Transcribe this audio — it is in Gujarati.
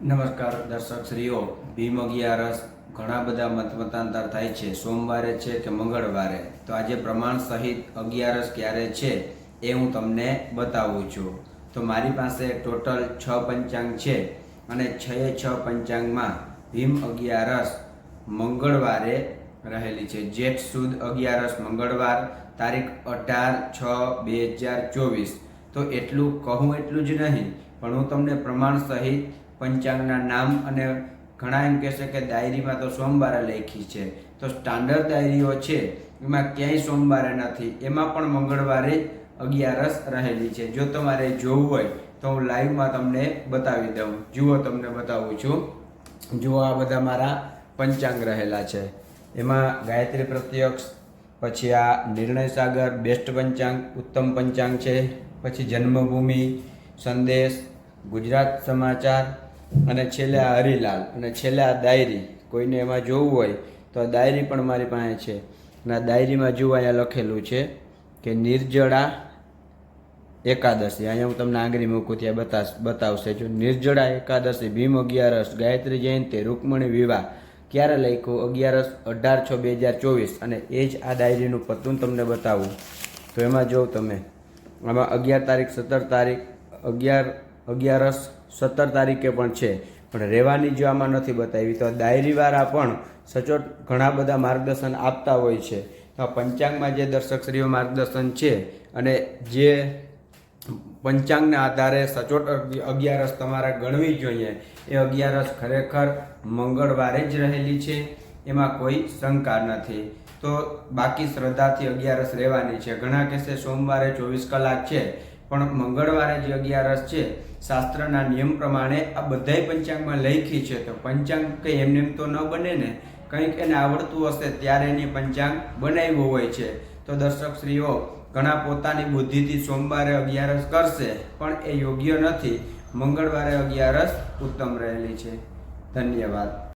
નમસ્કાર દર્શક શ્રીઓ, ભીમ અગિયારસ ઘણા બધા મત મતાંતર થાય છે. સોમવારે છે કે મંગળવારે? તો આજે પ્રમાણ સહિત અગિયારસ ક્યારે છે એ હું તમને બતાવું છું. તો મારી પાસે ટોટલ છ પંચાંગ છે અને છ છ પંચાંગમાં ભીમ અગિયારસ મંગળવારે રહેલી છે. જેઠ સુદ અગિયારસ મંગળવાર, તારીખ અઢાર છ બે હજાર ચોવીસ. તો એટલું કહું એટલું જ નહીં, પણ હું તમને પ્રમાણ સહિત પંચાંગના નામ અને ઘણા એમ કહેશે કે ડાયરીમાં તો સોમવારે લખી છે. તો સ્ટાન્ડર્ડ ડાયરીઓ છે, એમાં ક્યાંય સોમવારે નથી. એમાં પણ મંગળવારે અગિયારસ રહેલી છે. જો તમારે જોવું હોય તો હું લાઈવમાં તમને બતાવી દઉં. જુઓ તમને બતાવું છું. જુઓ આ બધા મારા પંચાંગ રહેલા છે. એમાં ગાયત્રી પ્રત્યક્ષ, પછી આ નિર્ણય સાગર બેસ્ટ પંચાંગ, ઉત્તમ પંચાંગ છે. પછી જન્મભૂમિ, સંદેશ, ગુજરાત સમાચાર અને છેલ્લે આ હરિલાલ અને છેલ્લે આ ડાયરી. કોઈને એમાં જોવું હોય તો આ ડાયરી પણ મારી પાસે છે. અને આ ડાયરીમાં જુઓ અહીંયા લખેલું છે કે નિર્જળા એકાદશી. અહીંયા હું તમને આંગળી મૂકું ત્યાં બતા બતાવશે જો નિર્જળા એકાદશી, ભીમ અગિયારસ, ગાયત્રી જયંતિ, રૂકમણી વિવાહ. ક્યારે લખ્યું? અગિયારસ અઢાર છ બે હજાર ચોવીસ. અને એ જ આ ડાયરીનું પત્તું તમને બતાવું. તો એમાં જો તમે. આમાં અગિયાર તારીખ, સત્તર તારીખ, અગિયાર, અગિયારસ સત્તર તારીખે પણ છે. પણ રહેવાની જો આમાં નથી બતાવી, તો ડાયરીવાળા પણ સચોટ ઘણા બધા માર્ગદર્શન આપતા હોય છે. તો આ પંચાંગમાં જે દર્શકશ્રીઓ માર્ગદર્શન છે અને જે પંચાંગના આધારે સચોટ અગિયારસ તમારે ગણવી જોઈએ. એ અગિયારસ ખરેખર મંગળવારે જ રહેલી છે. એમાં કોઈ શંકા નથી. તો બાકી શ્રદ્ધાથી અગિયારસ રહેવાની છે. ઘણા કહેશે સોમવારે ચોવીસ કલાક છે. પણ મંગળવારે જે અગિયારસ છે, શાસ્ત્રના નિયમ પ્રમાણે આ બધાય પંચાંગમાં લખી છે. તો પંચાંગ કંઈ એમને એમ તો ન બને ને, કંઈક એને આવડતું હશે ત્યારે એની પંચાંગ બનાવ્યું હોય છે. તો દર્શક શ્રીઓ, ઘણા પોતાની બુદ્ધિથી સોમવારે અગિયારસ કરશે, પણ એ યોગ્ય નથી. મંગળવારે અગિયારસ ઉત્તમ રહેલી છે. ધન્યવાદ.